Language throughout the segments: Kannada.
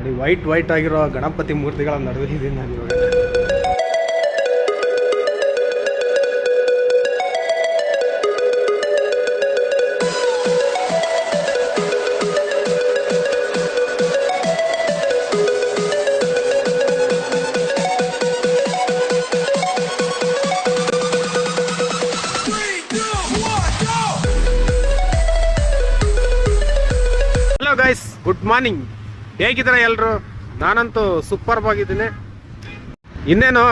ನೋಡಿ ವೈಟ್ ವೈಟ್ ಆಗಿರೋ ಗಣಪತಿ ಮೂರ್ತಿಗಳ ನಡುವೆ ಇದೀನಿ ನಾನು ಇವಾಗ ಗುಡ್ ಮಾರ್ನಿಂಗ್ ಹೇಗಿದ್ದಾರೆ ಎಲ್ಲರೂ ನಾನಂತೂ ಸೂಪರ್ ಆಗಿದ್ದೀನಿ. ಇನ್ನೇನು,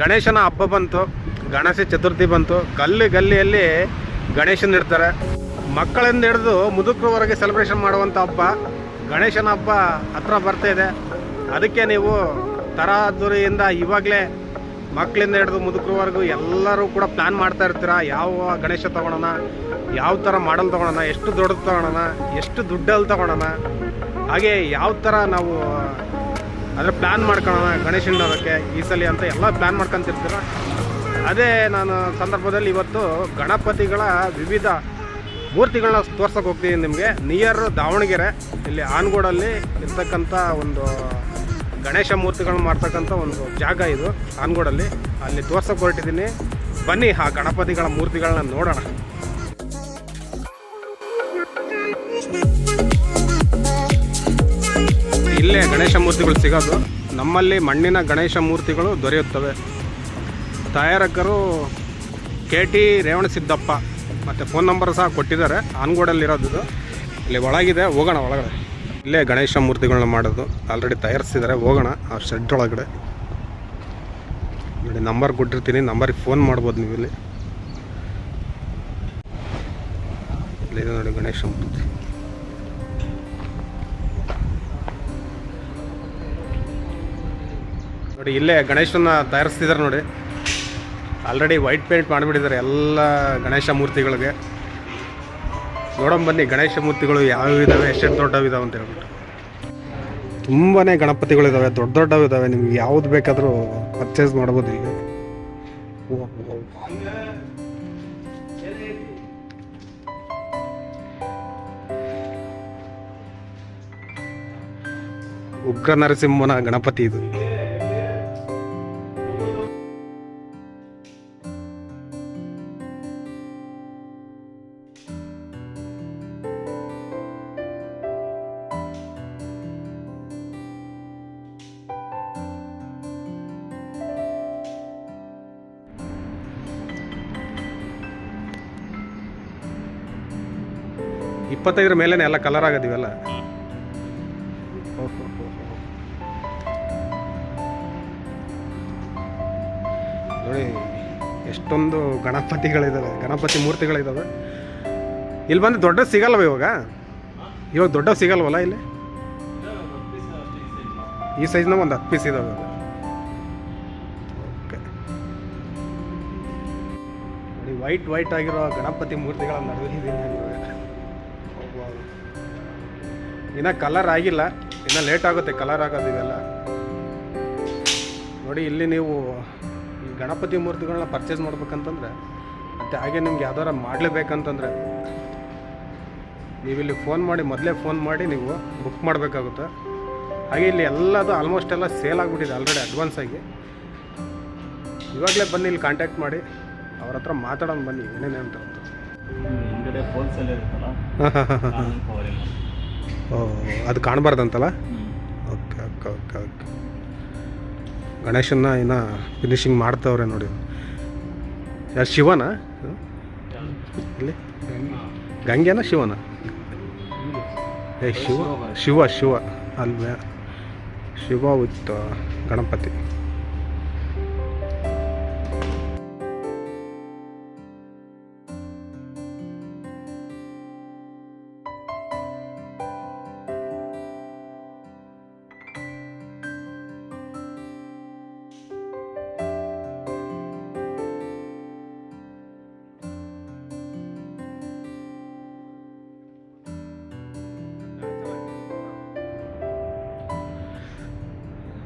ಗಣೇಶನ ಹಬ್ಬ ಬಂತು, ಗಣೇಶ ಚತುರ್ಥಿ ಬಂತು. ಗಲ್ಲಿ ಗಲ್ಲಿಯಲ್ಲಿ ಗಣೇಶನ ಇಡ್ತಾರೆ. ಮಕ್ಕಳಿಂದ ಹಿಡಿದು ಮುದುಕರವರೆಗೆ ಸೆಲೆಬ್ರೇಷನ್ ಮಾಡುವಂಥ ಹಬ್ಬ. ಗಣೇಶನ ಹಬ್ಬ ಹತ್ರ ಬರ್ತಾ ಇದೆ. ಅದಕ್ಕೆ ನೀವು ತರಾದುರಿಯಿಂದ ಇವಾಗಲೇ ಮಕ್ಕಳಿಂದ ಹಿಡಿದು ಮುದುಕರವರೆಗೂ ಎಲ್ಲರೂ ಕೂಡ ಪ್ಲ್ಯಾನ್ ಮಾಡ್ತಾ ಇರ್ತೀರಾ? ಯಾವ ಗಣೇಶ ತೊಗೊಳೋಣ? ಯಾವ ಥರ ಮಾಡಲ್ ತೊಗೊಳೋಣ? ಎಷ್ಟು ದೊಡ್ಡದು ತೊಗೊಳೋಣ? ಎಷ್ಟು ದುಡ್ಡಲ್ಲಿ ತಗೊಳೋಣ? ಹಾಗೆ ಯಾವ ಥರ ನಾವು, ಅದರ ಪ್ಲ್ಯಾನ್ ಮಾಡ್ಕೊಳ್ಳೋಣ ಗಣೇಶನ ಹಬ್ಬಕ್ಕೆ ಈ ಸಲ ಅಂತ ಎಲ್ಲ ಪ್ಲ್ಯಾನ್ ಮಾಡ್ಕೊತಿರ್ತೀರ. ಅದೇ ನಾನು ಸಂದರ್ಭದಲ್ಲಿ ಇವತ್ತು ಗಣಪತಿಗಳ ವಿವಿಧ ಮೂರ್ತಿಗಳನ್ನ ತೋರ್ಸೋಕೆ ಹೋಗ್ತೀನಿ ನಿಮಗೆ. ನಿಯರ್ ದಾವಣಗೆರೆ, ಇಲ್ಲಿ ಆನ್ಗೋಡಲ್ಲಿ ಇರ್ತಕ್ಕಂಥ ಒಂದು ಗಣೇಶ ಮೂರ್ತಿಗಳನ್ನ ಮಾಡ್ತಕ್ಕಂಥ ಒಂದು ಜಾಗ ಇದು ಆನ್ಗೋಡಲ್ಲಿ. ಅಲ್ಲಿ ತೋರ್ಸೋಕೆ ಹೊರಟಿದ್ದೀನಿ. ಬನ್ನಿ ಆ ಗಣಪತಿಗಳ ಮೂರ್ತಿಗಳನ್ನ ನೋಡೋಣ. ಇಲ್ಲೇ ಗಣೇಶ ಮೂರ್ತಿಗಳು ಸಿಗೋದು. ನಮ್ಮಲ್ಲಿ ಮಣ್ಣಿನ ಗಣೇಶ ಮೂರ್ತಿಗಳು ದೊರೆಯುತ್ತವೆ. ತಯಾರಕರು ಕೆ ಟಿ ರೇವಣಸಿದ್ದಪ್ಪ ಮತ್ತು ಫೋನ್ ನಂಬರ್ ಸಹ ಕೊಟ್ಟಿದ್ದಾರೆ. ಆನ್ಗೋಡಲ್ಲಿರೋದು ಇಲ್ಲಿ ಒಳಗಿದೆ, ಹೋಗೋಣ ಒಳಗಡೆ. ಇಲ್ಲೇ ಗಣೇಶ ಮೂರ್ತಿಗಳನ್ನ ಮಾಡೋದು. ಆಲ್ರೆಡಿ ತಯಾರಿಸಿದ್ದಾರೆ. ಹೋಗೋಣ, ಆ ಶೆಡ್ ಒಳಗಡೆ. ನೋಡಿ, ನಂಬರ್ ಕೊಟ್ಟಿರ್ತೀನಿ. ನಂಬರಿಗೆ ಫೋನ್ ಮಾಡ್ಬೋದು ನೀವು ಇಲ್ಲಿ. ಇಲ್ಲಿದೆ ನೋಡಿ ಗಣೇಶ ಮೂರ್ತಿ. ನೋಡಿ, ಇಲ್ಲೇ ಗಣೇಶನ ತಯಾರಿಸ್ತಿದ್ದಾರೆ ನೋಡಿ. ಆಲ್ರೆಡಿ ವೈಟ್ ಪೇಂಟ್ ಮಾಡಿಬಿಟ್ಟಿದ್ದಾರೆ ಎಲ್ಲ ಗಣೇಶ ಮೂರ್ತಿಗಳಿಗೆ. ನೋಡೋಣ ಬನ್ನಿ, ಗಣೇಶ ಮೂರ್ತಿಗಳು ಯಾವ್ಯಾವ ಇದಾವೆ, ಎಷ್ಟೆಷ್ಟು ದೊಡ್ಡವು ಇದಾವೆ ಅಂತ ಹೇಳ್ಬಿಟ್ಟು. ತುಂಬಾ ಗಣಪತಿಗಳಿದಾವೆ, ದೊಡ್ಡ ದೊಡ್ಡವು ಇದಾವೆ ನಿಮ್ಗೆ ಯಾವ್ದು ಬೇಕಾದರೂ ಪರ್ಚೇಸ್ ಮಾಡ್ಬೋದು ಇಲ್ಲಿ. ಉಗ್ರ ನರಸಿಂಹನ ಗಣಪತಿ ಇದು. ಇಪ್ಪತ್ತೈದರ ಮೇಲೆ ಎಲ್ಲ ಕಲರ್ ಆಗದಿವೆಲ್ಲ? ನೋಡಿ, ಎಷ್ಟೊಂದು ಗಣಪತಿಗಳಿದ್ದಾವೆ ಗಣಪತಿ ಮೂರ್ತಿಗಳಿದ್ದಾವೆ ಇಲ್ಲಿ ಬಂದು ದೊಡ್ಡ ಸಿಗಲ್ವ ಇವಾಗ? ಇವಾಗ ದೊಡ್ಡ ಸಿಗಲ್ವಲ್ಲ ಇಲ್ಲಿ? ಈ ಸೈಜ್ನ ಒಂದು ಹತ್ತು ಪೀಸ್ ಇದಾವೆ ಓಕೆ ವೈಟ್ ವೈಟ್ ಆಗಿರೋ ಗಣಪತಿ ಮೂರ್ತಿಗಳ ನಡುವೆ ಇನ್ನ ಕಲರ್ ಆಗಿಲ್ಲ. ಇನ್ನ ಲೇಟ್ ಆಗುತ್ತೆ ಕಲರ್ ಆಗೋದು ಇವೆಲ್ಲ ನೋಡಿ ಇಲ್ಲಿ ನೀವು ಈ ಗಣಪತಿ ಮೂರ್ತಿಗಳನ್ನ ಪರ್ಚೇಸ್ ಮಾಡ್ಬೇಕಂತಂದ್ರೆ ಮತ್ತೆ ಹಾಗೆ ನಿಮ್ಗೆ ಯಾವ್ದಾರ ಮಾಡ್ಲೇಬೇಕಂತಂದ್ರೆ ನೀವು ಇಲ್ಲಿ ಫೋನ್ ಮಾಡಿ ಮೊದಲೇ ಫೋನ್ ಮಾಡಿ ನೀವು ಬುಕ್ ಮಾಡಬೇಕಾಗುತ್ತೆ. ಹಾಗೆ ಇಲ್ಲಿ ಎಲ್ಲದು ಆಲ್ಮೋಸ್ಟ್ ಎಲ್ಲ ಸೇಲ್ ಆಗಿಬಿಟ್ಟಿದೆ ಆಲ್ರೆಡಿ ಅಡ್ವಾನ್ಸ್ ಆಗಿ. ಇವಾಗಲೇ ಬನ್ನಿ ಇಲ್ಲಿ ಕಾಂಟ್ಯಾಕ್ಟ್ ಮಾಡಿ. ಅವ್ರ ಹತ್ರ ಮಾತಾಡೋಣ ಬನ್ನಿ ಏನೇನು ಅಂತ. ಹಿಂದ್ಗಡೆ ಅದು ಕಾಣಬಾರ್ದಂತಲ್ಲ? Okay okay okay okay. ಗಣೇಶನ್ನ ಇನ್ನು ಫಿನಿಶಿಂಗ್ ಮಾಡ್ತವ್ರೆ ನೋಡಿ. ಯಾರು, ಶಿವನ? ಇಲ್ಲಿ? ಗಂಗೆನ, ಶಿವನ? ಏ, ಶಿವ ಶಿವ ಶಿವ. ಅಲ್ವೇ. Shiva with Ganapati.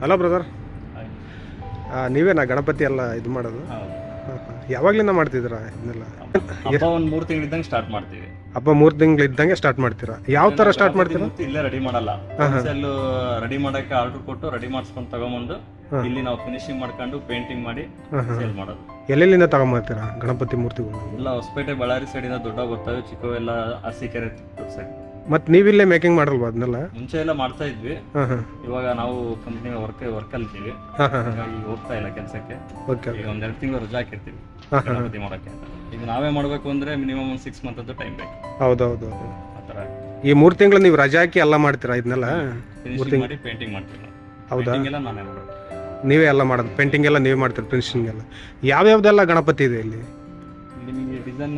Hello brother ಆ ನೀವೇನಾ ಗಣಪತಿ ಎಲ್ಲ ಇದು ಮಾಡೋದು. ಯಾವಾಗ್ಲಿಂದ ಮಾಡ್ತಿದ್ದೀರಾ ಇದನ್ನೆಲ್ಲ? ಹಬ್ಬ ಮೂರು ಮೂರ್ ತಿಂಗಳಿದ್ದಂಗೆ ಸ್ಟಾರ್ಟ್ ಮಾಡ್ತೀವಿ. ಹಬ್ಬ ಮೂರು ತಿಂಗಳು ಇದ್ದಂಗೆ ಸ್ಟಾರ್ಟ್ ಮಾಡ್ತೀರಾ? ಯಾವ ತರ ಸ್ಟಾರ್ಟ್ ಮಾಡ್ತೀರಾ? ಇಲ್ಲೇ ರೆಡಿ ಮಾಡಲ್ಲ. ಅಲ್ಲೂ ರೆಡಿ ಮಾಡಕ್ಕೆ ಆರ್ಡರ್ ಕೊಟ್ಟು ರೆಡಿ ಮಾಡಿಸ್ಕೊಂಡು ತಗೊಂಬಂದು ಇಲ್ಲಿ ನಾವು ಫಿನಿಶಿಂಗ್ ಮಾಡ್ಕೊಂಡು ಪೇಂಟಿಂಗ್ ಮಾಡಿ ಸೇಲ್ ಮಾಡೋದು. ಎಲ್ಲೆಲ್ಲಿಂದ ತಗೊಂಬರ್ತೀರಾ ಗಣಪತಿ ಮೂರ್ತಿಗಳು ಇಲ್ಲ ಹೊಸಪೇಟೆ ಬಳ್ಳಾರಿ ಸೈಡಿಂದ ದೊಡ್ಡ ಬರ್ತವೆ ಚಿಕ್ಕವೆಲ್ಲ ಅರಸೀಕೆರೆ ಸೈಡ್ ಮತ್ತು ನೀವಿಲ್ಲೇ ಮೇಕಿಂಗ್ ಮಾಡಲ್ವಾ ಅದನ್ನೆಲ್ಲ ಮುಂಚೆ ಎಲ್ಲ ಮಾಡ್ತಾ ಇದ್ವಿ. ಹಾಂ ಹಾಂ. ಇವಾಗ ನಾವು ಕಂಪ್ನಿ ವರ್ಕ್ ವರ್ಕ್ ಅಲ್ಲಿದ್ದೀವಿ ಹಾಂ ಹಾಂ ಹಾಗಾಗಿ ಹೋಗ್ತಾ ಇಲ್ಲ ಕೆಲಸಕ್ಕೆ. ಓಕೆ ಈಗ ಎರಡು ತಿಂಗಳು ರಜಾ ಹಾಕಿರ್ತೀವಿ ಗಣಪತಿ ಮಾಡಕ್ಕೆ. ಈಗ ನಾವೇ ಮಾಡಬೇಕು ಅಂದ್ರೆ ಮಿನಿಮಮ್ ಒಂದು ಸಿಕ್ಸ್ ಮಂತ್ ಅಂತೂ ಟೈಮ್ ಬೇಕು. ಹೌದು ಹೌದು ಆ ಥರ. ಈ ಮೂರು ತಿಂಗಳು ನೀವು ರಜಾ ಹಾಕಿ ಎಲ್ಲ ಮಾಡ್ತೀರಾ ಇದನ್ನೆಲ್ಲ ಫಿನಿಶಿಂಗ್ ಮಾಡಿ ಪೇಂಟಿಂಗ್ ಮಾಡ್ತೀರಾ ನಾವು. ಹೌದಾ? Painting ಎಲ್ಲ ನಾನೇ ಮಾಡೋದು ನೀವೇ ಎಲ್ಲ ಮಾಡೋದು. ಪೇಂಟಿಂಗ್ ಎಲ್ಲ ನೀವೇ ಮಾಡ್ತೀರಾ ಫಿನಿಶಿಂಗ್ ಎಲ್ಲ. ಯಾವ್ಯಾವ್ದೆಲ್ಲ ಗಣಪತಿ ಇದೆ ಇಲ್ಲಿ? ನಿಮಗೆ ಡಿಸೈನ್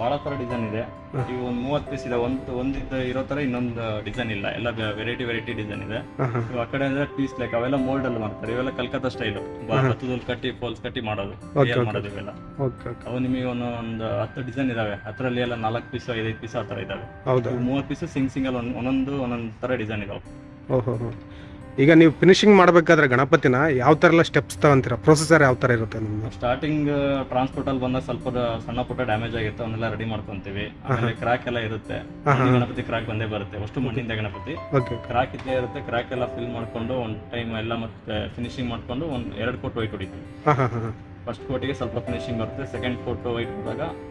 ಬಹಳ ತರ ಡಿಸೈನ್ ಇದೆ. ಈಗ ಒಂದು ಮೂವತ್ತು ಪೀಸ್ ಇದೆ ಒಂದು ಒಂದಿದ್ದ ಇರೋ ತರ ಇನ್ನೊಂದು ಡಿಸೈನ್ ಇಲ್ಲ. ಎಲ್ಲ ವೆರೈಟಿ ವೆರೈಟಿ ಡಿಸೈನ್ ಇದೆ. ಆ ಕಡೆ ಅಂದ್ರೆ ಪೀಸ್ ಲೈಕ್ ಅವೆಲ್ಲ ಮೋಲ್ಡ್ ಅಲ್ಲಿ ಮಾಡ್ತಾರೆ. ಇವೆಲ್ಲ ಕಲ್ಕತ್ತಾ ಸ್ಟೈಲ್ ಹತ್ತದಲ್ಲಿ ಕಟ್ಟಿ ಫೋಲ್ಸ್ ಕಟ್ಟಿ ಮಾಡೋದು. ಮಾಡೋದು ಇವೆಲ್ಲ. ಅವು ನಿಮಗೆ ಒಂದು ಒಂದು ಹತ್ತು ಡಿಸೈನ್ ಇದಾವೆ. ಅದರಲ್ಲಿ ಎಲ್ಲ ನಾಲ್ಕು ಪೀಸ್ ಐದೈದು ಪೀಸ್ ಆ ತರ ಇದಾವೆ. ಮೂವತ್ ಮೂವತ್ತು ಪೀಸ್ ಸಿಂಗ್ ಸಿಂಗಲ್ ಒಂದು ಒಂದೊಂದು ಒಂದೊಂದು ತರ ಡಿಸೈನ್ ಇದಾವೆ. ಈಗ ನೀವು ಫಿನಿಶಿಂಗ್ ಮಾಡಬೇಕಾದ್ರೆ ಗಣಪತಿನ ಯಾವ ಥರ ಎಲ್ಲ ಸ್ಟೆಪ್ಸ್ ತಗೊಂತೀರಾ? ಪ್ರೊಸೆಸರ್ ಯಾವ ಥರ ಇರುತ್ತೆ ನಿಮ್ಮದು ಸ್ಟಾರ್ಟಿಂಗ್ ಟ್ರಾನ್ಸ್ಪೋರ್ಟ್ ಅಲ್ಲಿ ಬಂದಾಗ ಸ್ವಲ್ಪ ಸಣ್ಣ ಪುಟ್ಟ ಡ್ಯಾಮೇಜ್ ಆಗಿರುತ್ತೆ ಅವನ್ನೆಲ್ಲ ರೆಡಿ ಮಾಡ್ಕೊಂತೀವಿ. ಆಮೇಲೆ ಕ್ರಾಕ್ ಎಲ್ಲ ಇರುತ್ತೆ. ಮಣ್ಣಿನ ಗಣಪತಿ ಕ್ರಾಕ್ ಬಂದೇ ಬರುತ್ತೆ. ಅಷ್ಟು ಮಣ್ಣಿಂದ ಗಣಪತಿ. ಓಕೆ ಕ್ರಾಕ್ ಇದ್ದೇ ಇರುತ್ತೆ. ಕ್ರಾಕ್ ಎಲ್ಲ ಫಿಲ್ ಮಾಡ್ಕೊಂಡು ಒಂದು ಟೈಮ್ ಎಲ್ಲ ಮತ್ತೆ ಫಿನಿಶಿಂಗ್ ಮಾಡ್ಕೊಂಡು ಒಂದು ಎರಡು ಕೋಟ್ ವೈಟ್ ಹೊಡಿತೀವಿ. ಫಸ್ಟ್ ಕೋಟಿಗೆ ಸ್ವಲ್ಪ ಫಿನಿಶಿಂಗ್ ಬರುತ್ತೆ. Second coat white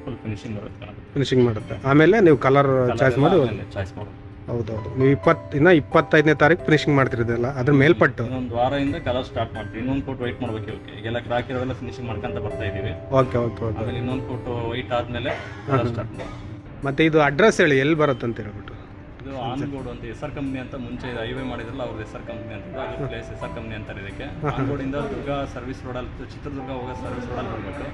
full finishing ಬರುತ್ತೆ ಫಿನಿಶಿಂಗ್ ಮಾಡುತ್ತೆ. ಆಮೇಲೆ ನೀವು ಕಲರ್ ಚಾಯ್ಸ್ ಮಾಡಿ ಚಾಯ್ಸ್ ಮಾಡೋದು. ಹೌದೌದು. ನೀವು ಇಪ್ಪತ್ತು ಇನ್ನ ಇಪ್ಪತ್ತೈದನೇ ತಾರೀಕು ಫಿನಿಶಿಂಗ್ ಮಾಡ್ತಿರೋದಲ್ಲ ಅದ್ರ ಮೇಲ್ಪಟ್ಟು. ಇನ್ನೊಂದು ವಾರದಿಂದ ಕಲರ್ ಸ್ಟಾರ್ಟ್ ಮಾಡ್ತೀವಿ. ಇನ್ನೊಂದು ಕೋಟ್ ವೈಟ್ ಮಾಡ್ಬೇಕು ಇವಕ್ಕೆ. ಈಗೆಲ್ಲ ಕ್ರಾಕ್ ಇರೋದೆಲ್ಲ ಫಿನಿಶಿಂಗ್ ಮಾಡ್ಕೊಂತ ಬರ್ತಾ ಇದೀವಿ ಓಕೆ ಓಕೆ ಓಕೆ. ಆಮೇಲೆ ಇನ್ನೊಂದು ಕೋಟ್ ವೈಟ್ ಆದ್ಮೇಲೆ ಕಲರ್ ಸ್ಟಾರ್ಟ್ ಮಾಡಿ ಮತ್ತೆ ಇದು ಅಡ್ರೆಸ್ ಹೇಳಿ ಎಲ್ಲಿ ಬರುತ್ತೆ ಅಂತ ಹೇಳ್ಬಿಟ್ಟು. ಇದು ಆನ್ಗೋಡ್ ಅಂತ ಹೆಸರ್ ಕಂಪ್ನಿ ಅಂತ ಮುಂಚೆ ಹೈವೇ ಮಾಡಿದ್ರಲ್ಲ ಅವ್ರದ್ದು ಹೆಸರ್ ಕಂಪ್ನಿ ಅಂತ. ಇದೆ. ಅದು ಪ್ಲೇಸ್ ಹೆಸರ್ ಕಂಪ್ನಿ ಅಂತಾರೆ ಇದಕ್ಕೆ. ಆನ್ಗೋಡ್ ಇಂದ ದುರ್ಗ ಸರ್ವಿಸ್ ರೋಡಲ್ಲಿ ಚಿತ್ರದುರ್ಗ ಹೋಗೋ ಸರ್ವಿಸ್ ರೋಡ್ ಅಲ್ಲಿ ಬರ್ಬೇಕು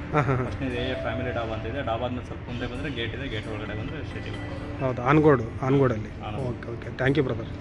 ಫಸ್ಟ್ನೇ ಎ ಫ್ಯಾಮಿಲಿ ಡಾಬಾ ಅಂತ ಇದೆ. ಡಾಬಾ ಆದ್ಮೇಲೆ ಸ್ವಲ್ಪ ಮುಂದೆ ಬಂದ್ರೆ ಗೇಟ್ ಇದೆ ಗೇಟ್ ಒಳಗಡೆ ಬಂದ್ರೆ ಸ್ಟೇಟಿಂಗ್ ಹೌದು ಆನ್ಗೋಡು ಆನ್ಗೋಡಲ್ಲಿ. ಆನ್ಗೋಡ್. Okay okay. Thank you brother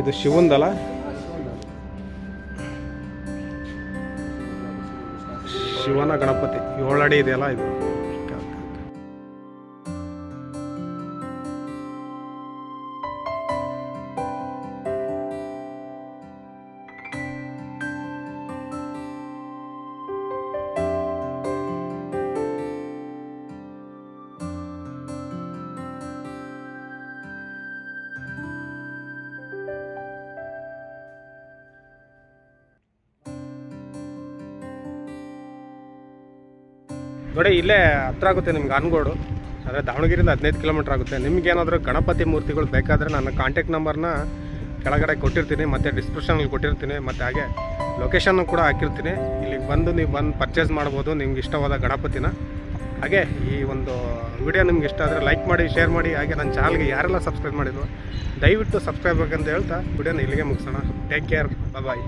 ಇದು ಶಿವಂದಲ್ಲ ಶಿವನ ಗಣಪತಿ. ಏಳಡಿ ಇದೆಯಲ್ಲ ಇದು. ನೋಡಿ, ಇಲ್ಲೇ ಹತ್ರ ಆಗುತ್ತೆ ನಿಮ್ಗೆ ಅನ್ಗೋಡು ಅಂದರೆ ದಾವಣಗೆರೆಯಿಂದ ಹದಿನೈದು ಕಿಲೋಮೀಟ್ರ್ ಆಗುತ್ತೆ. ನಿಮ್ಗೆ ಏನಾದರೂ ಗಣಪತಿ ಮೂರ್ತಿಗಳು ಬೇಕಾದರೆ ನನ್ನ ಕಾಂಟ್ಯಾಕ್ಟ್ ನಂಬರ್ನ ಕೆಳಗಡೆ ಕೊಟ್ಟಿರ್ತೀನಿ, ಮತ್ತು ಡಿಸ್ಕ್ರಿಪ್ಷನಲ್ಲಿ ಕೊಟ್ಟಿರ್ತೀನಿ, ಮತ್ತು ಹಾಗೆ ಲೊಕೇಶನ್ನು ಕೂಡ ಹಾಕಿರ್ತೀನಿ. ಇಲ್ಲಿಗೆ ಬಂದು ನೀವು ಬಂದು ಪರ್ಚೇಸ್ ಮಾಡ್ಬೋದು, ನಿಮ್ಗೆ ಇಷ್ಟವಾದ ಗಣಪತಿನ. ಹಾಗೆ ಈ ಒಂದು ವಿಡಿಯೋ ನಿಮ್ಗೆ ಇಷ್ಟ ಆದರೆ ಲೈಕ್ ಮಾಡಿ ಶೇರ್ ಮಾಡಿ, ಹಾಗೆ ನನ್ನ ಚಾನಲ್ಗೆ ಯಾರೆಲ್ಲ ಸಬ್ಸ್ಕ್ರೈಬ್ ಮಾಡಿದ್ರು, ದಯವಿಟ್ಟು ಸಬ್ಸ್ಕ್ರೈಬ್ ಬೇಕಂತ ಹೇಳ್ತಾ ವಿಡಿಯೋನ ಇಲ್ಲಿಗೆ ಮುಗಿಸೋಣ. Take care bye